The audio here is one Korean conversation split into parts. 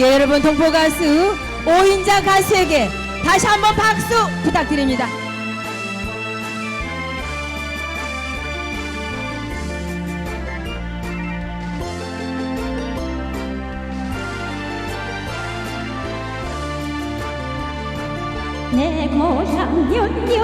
예, 여러분 동포 가수 오인자 가수에게 다시 한번 박수 부탁드립니다. 내 고향 연녀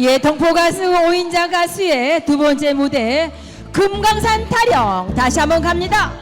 예, 동포 가수 오인자 가수의 두 번째 무대 금강산 타령 다시 한번 갑니다.